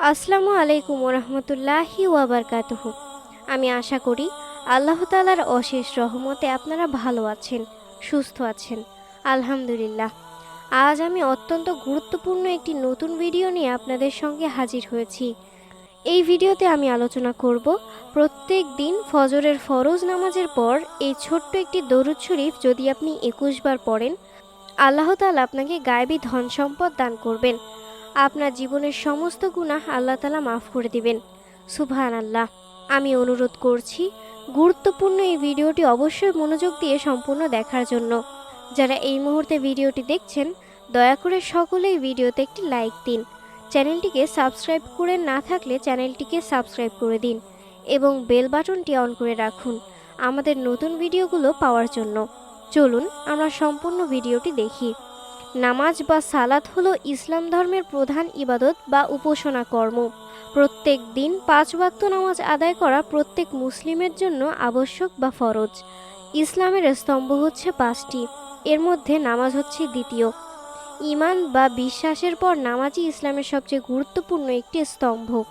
আসসালামু আলাইকুম রহমতুল্লাহি ওয়াবারকাতুহ। আমি আশা করি আল্লাহ তালার অশেষ রহমতে আপনারা ভালো আছেন, সুস্থ আছেন। আলহামদুলিল্লাহ। আজ আমি অত্যন্ত গুরুত্বপূর্ণ একটি নতুন ভিডিও নিয়ে আপনাদের সঙ্গে হাজির হয়েছি। এই ভিডিওতে আমি আলোচনা করব প্রত্যেক দিন ফজরের ফরজ নামাজের পর এই ছোট্ট একটি দরুদ শরীফ যদি আপনি একুশ বার পড়েন, আল্লাহ তালা আপনাকে গায়েবী ধন সম্পদ দান করবেন। আপনার জীবনের সমস্ত গুনাহ আল্লাহ তালা মাফ করে দিবেন। সুবহান আল্লাহ আমি অনুরোধ করছি, গুরুত্বপূর্ণ এই ভিডিওটি অবশ্যই মনোযোগ দিয়ে সম্পূর্ণ দেখার জন্য। যারা এই মুহূর্তে ভিডিওটি দেখছেন, দয়া করে সকলেই ভিডিওতে একটি লাইক দিন। চ্যানেলটিকে সাবস্ক্রাইব করে না থাকলে চ্যানেলটিকে সাবস্ক্রাইব করে দিন এবং বেল বাটনটি অন করে রাখুন আমাদের নতুন ভিডিওগুলো পাওয়ার জন্য। চলুন আমরা সম্পূর্ণ ভিডিওটি দেখি। নামাজ বা সালাত হলো ইসলাম ধর্মের প্রধান ইবাদত বা উপাসনা কর্ম। প্রত্যেক দিন পাঁচ ওয়াক্ত নামাজ আদায় করা প্রত্যেক মুসলিমের জন্য আবশ্যক বা ফরজ। ইসলামের স্তম্ভ হচ্ছে পাঁচটি, এর মধ্যে নামাজ হচ্ছে দ্বিতীয়। ইমান বা বিশ্বাসের পর নামাজই ইসলামের সবচেয়ে গুরুত্বপূর্ণ একটি স্তম্ভ।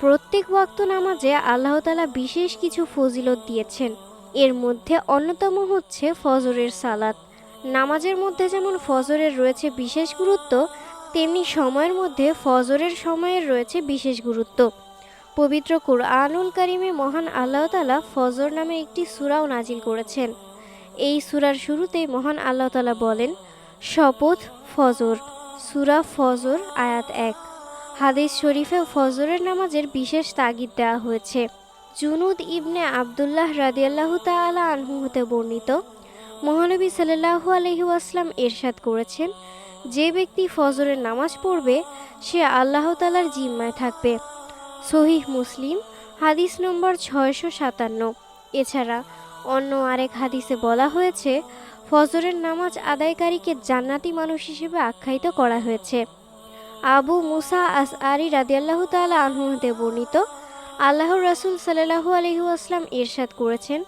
প্রত্যেক ওয়াক্ত নামাজে আল্লাহতালা বিশেষ কিছু ফজিলত দিয়েছেন। এর মধ্যে অন্যতম হচ্ছে ফজরের সালাত। নামাজের মধ্যে যেমন ফজরের রয়েছে বিশেষ গুরুত্ব, তেমনি সময়ের মধ্যে ফজরের সময়ের রয়েছে বিশেষ গুরুত্ব। পবিত্র কুরআনুল কারিমে মহান আল্লাহ তালা ফজর নামে একটি সূরাও নাজিল করেছেন। এই সুরার শুরুতেই মহান আল্লাহ তালা বলেন, শপথ ফজর, সূরা ফজর, আয়াত এক। হাদিস শরীফে ফজরের নামাজের বিশেষ তাগিদ দেওয়া হয়েছে। জুনুদ ইবনে আবদুল্লাহ রাদিয়াল্লাহু তাআলা আনহু হতে বর্ণিত মহানবী সাল্লাল্লাহু আলহি ওয়াসলাম এরশাদ করেছেন, যে ব্যক্তি ফজরের নামাজ পড়বে, সে আল্লাহ তালার জিম্মায় থাকবে। সহিহ মুসলিম, হাদিস নম্বর ছয়শো সাতান্ন। এছাড়া অন্য আরেক হাদিসে বলা হয়েছে, ফজরের নামাজ আদায়কারীকে জান্নাতি মানুষ হিসেবে আখ্যায়িত করা হয়েছে। আবু মুসা আস আরি রাদিয়াল্লাহু তাআলা আনহু হতে বর্ণিত, আল্লাহর রাসূল সাল্লাল্লাহু আলাইহি ওয়াসাল্লাম এরশাদ করেছেন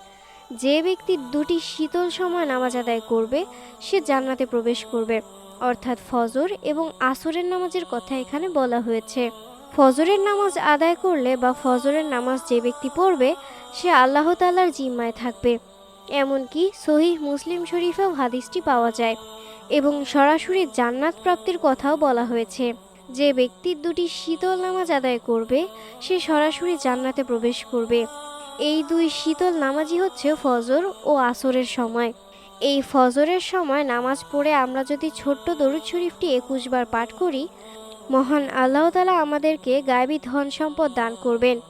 যে ব্যক্তি দুটি শীতল সময় নামাজ আদায় করবে, সে জান্নাতে প্রবেশ করবে। অর্থাৎ ফজর এবং আসরের নামাজের কথা এখানে বলা হয়েছে। ফজরের নামাজ আদায় করলে বা ফজরের নামাজ যে ব্যক্তি পড়বে, সে আল্লাহ তাল্লার জিম্মায় থাকবে। এমনকি সহিহ মুসলিম শরীফেও হাদিসটি পাওয়া যায় এবং সরাসরি জান্নাত প্রাপ্তির কথাও বলা হয়েছে। যে ব্যক্তি দুটি শীতল নামাজ আদায় করবে, সে সরাসরি জান্নাতে প্রবেশ করবে। এই দুই শীতল নামাজই হচ্ছে ফজর ও আসরের সময়। এই ফজরের সময় নামাজ পড়ে আমরা যদি ছোট্ট দরুদ শরীফটি একুশ বার পাঠ করি, মহান আল্লাহ তালা আমাদেরকে গায়েবী ধন সম্পদ দান করবেন।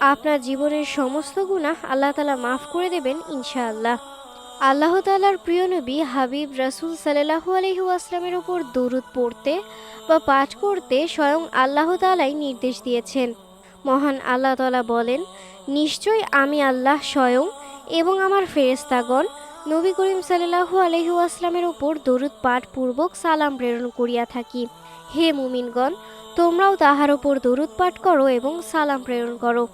আপনার জীবনের সমস্ত গুণা আল্লাহ তালা মাফ করে দেবেন ইনশাআল্লাহ। আল্লাহ তালার প্রিয় নবী, হাবিব রাসুল সাল্লাহু আলহি আসলামের ওপর দরুদ পড়তে বা পাঠ করতে স্বয়ং আল্লাহ তালাই নির্দেশ দিয়েছেন। মহান আল্লাহ তালা বলেন নিশ্চয় আমি আল্লাহ স্বয়ং এবং আমার ফেরেস্তাগণ নবী করিম সাল্লাহু আলহু আসলামের ওপর দরুদ পাঠ পূর্বক সালাম প্রেরণ করিয়া থাকি। হে মুমিনগণ, তোমরাও তাহার ওপর দরুদ পাঠ করো এবং সালাম প্রেরণ করো।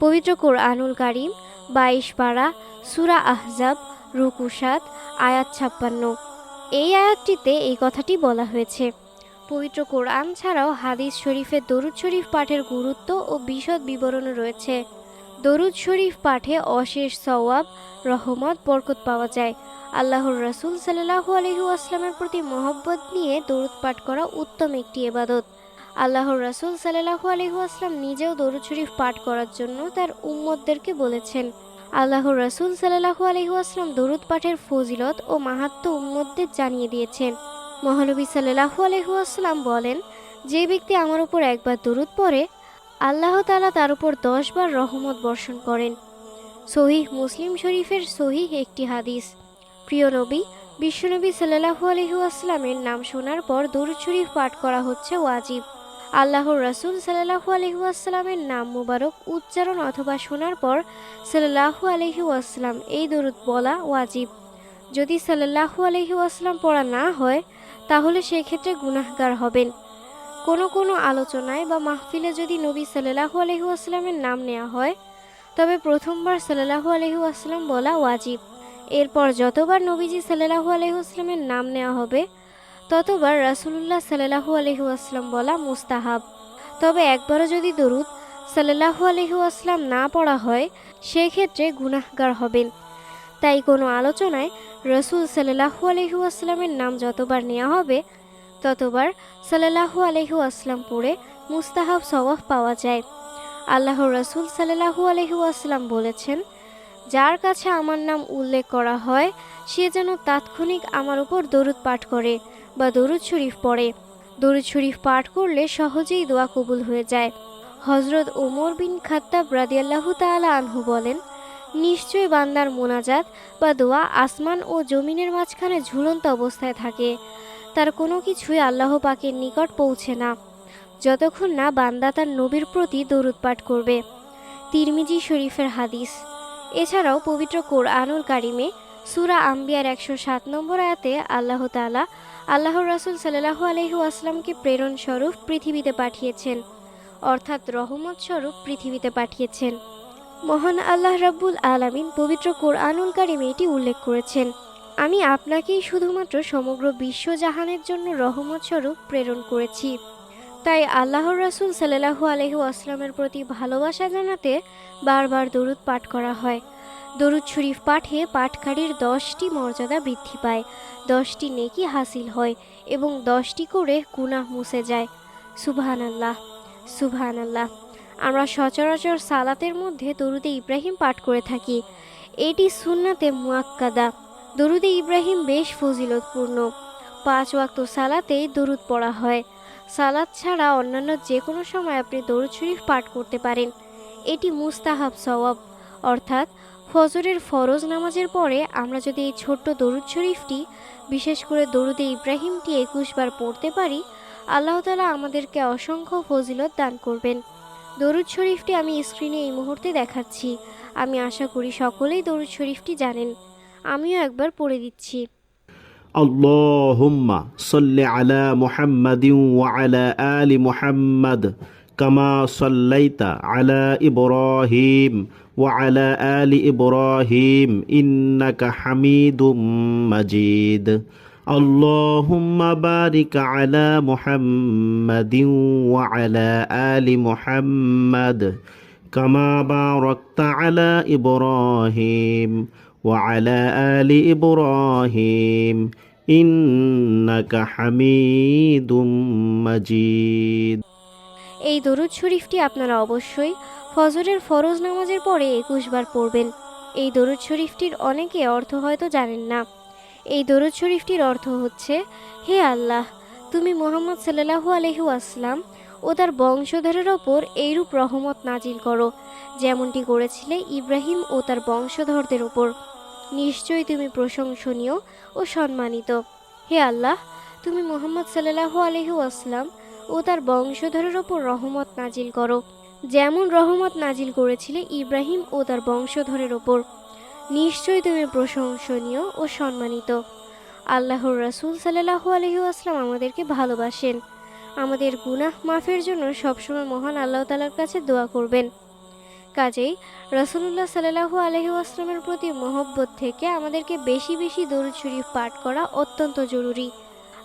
পবিত্র কোরআনুল কারিম, বাইশ পাড়া সুরা আহজাব রুকুসাদ আয়াত ছাপ্পান্ন। এই আয়াতটিতে এই কথাটি বলা হয়েছে। পবিত্র কোরআন ছাড়াও হাদিস শরীফের দরুদ শরীফ পাঠের গুরুত্ব ও বিশদ বিবরণ রয়েছে। দরুদ শরীফ পাঠে অশেষ সওয়াব, রহমত, বরকত পাওয়া যায়। আল্লাহর রসুল সাল্লাহু আলহু আসলামের প্রতি মহব্বত নিয়ে দরুদ পাঠ করা উত্তম একটি এবাদত আল্লাহর রসুল সাল্লাহু আলহু আসলাম নিজেও দরুদ শরীফ পাঠ করার জন্য তার উম্মদদেরকে বলেছেন। আল্লাহর রসুল সাল্লাহু আলহু আসলাম দরুদ পাঠের ফজিলত ও মাহাত্ম উম্মতদের জানিয়ে দিয়েছেন। মহানবী সাল্লাহু আলহু আসলাম বলেন, যে ব্যক্তি আমার উপর একবার দরুদ পড়ে, আল্লাহ তালা তার উপর দশবার রহমত বর্ষণ করেন। সহিহ মুসলিম শরীফের সহিহ একটি হাদিস। প্রিয় নবী, বিশ্বনবী সাল্লাহু আলহু আসলামের নাম শোনার পর দরুদ শরীফ পাঠ করা হচ্ছে ওয়াজিব। আল্লাহর রসুল সাল্লাহু আলহু আসসালামের নাম মুবারক উচ্চারণ অথবা শোনার পর সাল্লাহু আলহু আসসালাম এই দরুদ বলা ওয়াজিব। যদি সাল্লাহু আলহু আসসালাম পড়া না হয় তাহলে সেক্ষেত্রে গুনাহগার হবেন। কোনো কোনো আলোচনায় বা মাহফিলে যদি নবী সাল্লাহু আলহু আসলামের নাম নেওয়া হয়, তবে প্রথমবার সাল্লাহু আলহু আসলাম বলা ওয়াজিব। এরপর যতবার নবীজি সাল্লাহু আলহু আসলামের নাম নেওয়া হবে, ততবার রাসুলুল্লাহ সাল্লাহু আলহু আসলাম বলা মুস্তাহাব। তবে একবারও যদি দরুদ সাল্লাহু আলহু আসলাম না পড়া হয়, সেক্ষেত্রে গুনাহগার হবেন। তাই কোনো আলোচনায় রসুল সাল্লাহু আলহু আসলামের নাম যতবার নেওয়া হবে, ততবার সাল্লাহু আলহু আসলাম পড়ে মুস্তাহাব সওয়াব পাওয়া যায়। আল্লাহ রসুল সাল্লাহু আলহু আসলাম বলেছেন, যার কাছে আমার নাম উল্লেখ করা হয়, সে যেন তাৎক্ষণিক আমার উপর দরুদ পাঠ করে বা দরুদ শরীফ পড়ে। দরুদ শরীফ পাঠ করলে সহজেই দোয়া কবুল হয়ে যায়। হজরত ওমর বিন খাত্তাব রাদিয়াল্লাহু তাআলা আনহু বলেন নিশ্চয় বান্দার মোনাজাত বা দোয়া আসমান ও জমিনের মাঝখানে ঝুলন্ত অবস্থায় থাকে। তার কোনো কিছুই আল্লাহ পাকের নিকট পৌঁছে না। যতক্ষণ না বান্দা তার নবীর প্রতি দরুদ পাঠ করবে। তিরমিজি শরীফের হাদিস। এছাড়াও পবিত্র কোরআনুল কারিমে সুরা আম্বিয়ার একশো সাত নম্বর আয়াতে আল্লাহ তালা আল্লাহ রাসুল সাল্লাহু আলহু আসলামকে প্রেরণ স্বরূপ পৃথিবীতে পাঠিয়েছেন। অর্থাৎ রহমত স্বরূপ পৃথিবীতে পাঠিয়েছেন। মহান আল্লাহ রাব্বুল আলামিন পবিত্র কোরআনুল কারিমে এটি উল্লেখ করেছেন, আমি আপনাকেই শুধুমাত্র সমগ্র বিশ্বজাহানের জন্য রহমত স্বরূপ প্রেরণ করেছি। তাই আল্লাহর রাসুল সাল্লাহু আলহু আসলামের প্রতি ভালোবাসা জানাতে বারবার দরুদ পাঠ করা হয়। দরুদ শরীফ পাঠে পাঠকারীর দশটি মর্যাদা বৃদ্ধি পায়, দশটি নেকি হাসিল হয় এবং দশটি করে গুনাহ মুছে যায়। সুবহান আল্লাহ সুবহান আল্লাহ আমরা সচরাচর সালাতের মধ্যে দরুদে ইব্রাহিম পাঠ করে থাকি। এটি সুন্নাতে মুয়াক্কাদা দরুদে ইব্রাহিম বেশ ফজিলতপূর্ণ। পাঁচ ওয়াক্ত সালাতেই দরুদ পড়া হয়। সালাত ছাড়া অন্যান্য যে কোনো সময় আপনি দরুদ শরীফ পাঠ করতে পারেন। এটি মুস্তাহাব সওয়াব। অর্থাৎ ফজরের ফরজ নামাজের পরে আমরা যদি এই ছোট্ট দরুদ শরীফটি, বিশেষ করে দরুদে ইব্রাহিমটি একুশ বার পড়তে পারি, আল্লাহ তালা আমাদেরকে অসংখ্য ফজিলত দান করবেন। দরুদ শরীফটি আমি স্ক্রিনে এই মুহূর্তে দেখাচ্ছি আমি আশা করি সকলেই দরুদ শরীফটি জানেন আমিও একবার পড়ে দিচ্ছি اللهم صل على محمد وعلى آل محمد كما صليت على إبراهيم وعلى آل إبراهيم إنك حميد مجيد اللهم بارك على محمد وعلى آل محمد كما باركت على إبراهيم وعلى آل إبراهيم إنك حميد مجيد এই দরুদ শরীফটি আপনারা অবশ্যই ফজরের ফরজ নামাজের পরে একুশ বার পড়বেন এই দরুদ শরীফটির অনেকে অর্থ হয়তো জানেন না এই দরুদ শরীফটির অর্থ হচ্ছে, হে আল্লাহ, তুমি মোহাম্মদ সাল্লাহু আলহু আসলাম ও তার বংশধরের ওপর এইরূপ রহমত নাজিল করো, যেমনটি করেছিলে ইব্রাহিম ও তার বংশধরদের ওপর। নিশ্চয়ই তুমি প্রশংসনীয় ও সম্মানিত। হে আল্লাহ, তুমি মোহাম্মদ সাল্লাহু আলহু আসলাম ও তার বংশধরের ওপর রহমত নাজিল করো, যেমন রহমত নাজিল করেছিলে ইব্রাহিম ও তার বংশধরের ওপর। নিশ্চয়ই তুমি প্রশংসনীয় ও সম্মানিত। আল্লাহর রাসূল সাল্লাহু আলহি আসলাম আমাদেরকে ভালোবাসেন। আমাদের গুনাহ মাফের জন্য সবসময় মহান আল্লাহ তালার কাছে দোয়া করবেন। কাজেই রসুল্লাহ সাল্লাহু আলহি আসলামের প্রতি মহব্বত থেকে আমাদেরকে বেশি বেশি দরুদ শরীফ পাঠ করা অত্যন্ত জরুরি।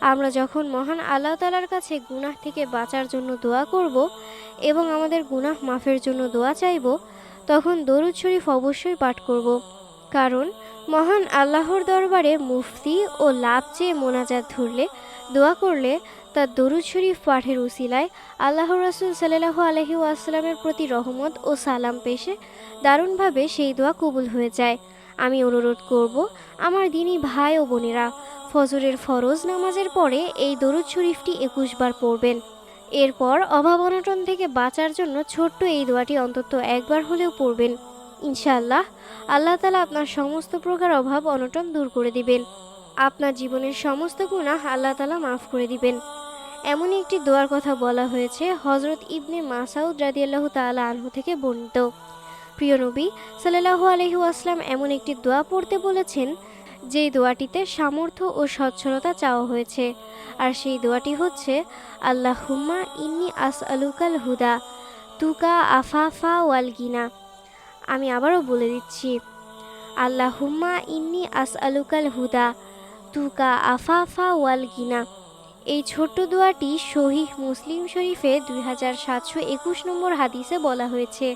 আমরা যখন মহান আল্লাহ তালার কাছে গুনাহ থেকে বাঁচার জন্য দোয়া করব এবং আমাদের গুনাহ মাফের জন্য দোয়া চাইব, তখন দরুদ শরীফ অবশ্যই পাঠ করব। কারণ মহান আল্লাহর দরবারে মুফতি ও লাভ চেয়ে মোনাজাত ধরলে, দোয়া করলে তার দরুদ শরীফ পাঠের উসিলায় আল্লাহ রসুল সাল্লাহ আলহি আসসালামের প্রতি রহমত ও সালাম পেশে দারুণভাবে সেই দোয়া কবুল হয়ে যায়। আমি অনুরোধ করব আমার দিনী ভাই ও বোনেরা, ফজরের ফরজ নামাজের পরে এই দরুদ শরীফটি একুশ বার পড়বেন। এরপর অভাব অনটন থেকে বাঁচার জন্য ছোট্ট এই দোয়াটি অন্তত একবার হলেও পড়বেন। ইনশাআল্লাহ, আল্লাহ তালা আপনার সমস্ত প্রকার অভাব অনটন দূর করে দিবেন। আপনার জীবনের সমস্ত গুণাহ আল্লাহ তালা মাফ করে দিবেন। এমনই একটি দোয়ার কথা বলা হয়েছে হজরত ইবনে মাসাউদ রাদিয়াল্লাহু তাআলা আনহু থেকে বর্ণিত। প্রিয় নবী, সাল্লাল্লাহু আলাইহি আসলাম এমন একটি দোয়া পড়তে বলেছেন, যেই দোয়াটিতে সামর্থ্য ও সচ্ছলতা চাওয়া হয়েছে। আর সেই দোয়াটি হচ্ছে আল্লাহ হুম্মা ইন্নি আস আলুকাল হুদা, তুকা আফাফা ওয়াল গিনা। আমি আবারও বলে দিচ্ছি আল্লাহ হুম্মা ইন্নি আস আলুকাল হুদা, তুকা আফাফা ওয়াল গিনা। এই ছোট্ট দোয়াটি শহীহ মুসলিম শরীফে দুই হাজার সাতশো একুশ নম্বর হাদিসে বলা হয়েছে।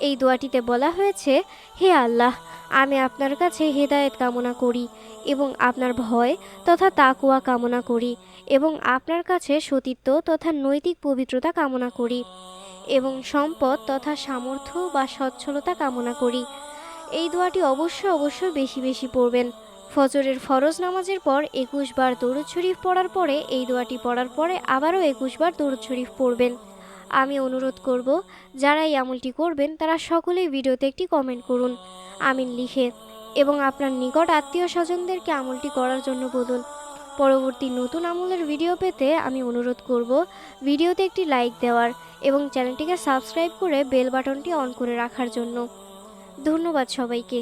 এই দোয়াটিতে বলা হয়েছে, হে আল্লাহ, আমি আপনার কাছে হেদায়েত কামনা করি এবং আপনার ভয় তথা তাকুয়া কামনা করি এবং আপনার কাছে সতীত্ব তথা নৈতিক পবিত্রতা কামনা করি। এবং সম্পদ তথা সামর্থ্য বা সচ্ছলতা কামনা করি। এই দোয়াটি অবশ্যই অবশ্যই বেশি বেশি পড়বেন। ফজরের ফরজ নামাজের পর একুশ বার দরুদ শরীফ পড়ার পরে এই দোয়াটি পড়ার পরে আবারও একুশ বার দরুদ শরীফ পড়বেন। আমি অনুরোধ করব, যারা এই আমলটি করবেন, তারা সকলেই ভিডিওতে একটি কমেন্ট করুন। আমিন লিখে এবং আপনার নিকট আত্মীয় স্বজনদেরকে আমলটি করার জন্য বলুন। পরবর্তী নতুন আমলের ভিডিও পেতে আমি অনুরোধ করব, ভিডিওতে একটি লাইক দেওয়ার। এবং চ্যানেলটিকে সাবস্ক্রাইব করে বেল বাটনটি অন করে রাখার জন্য। ধন্যবাদ সবাইকে।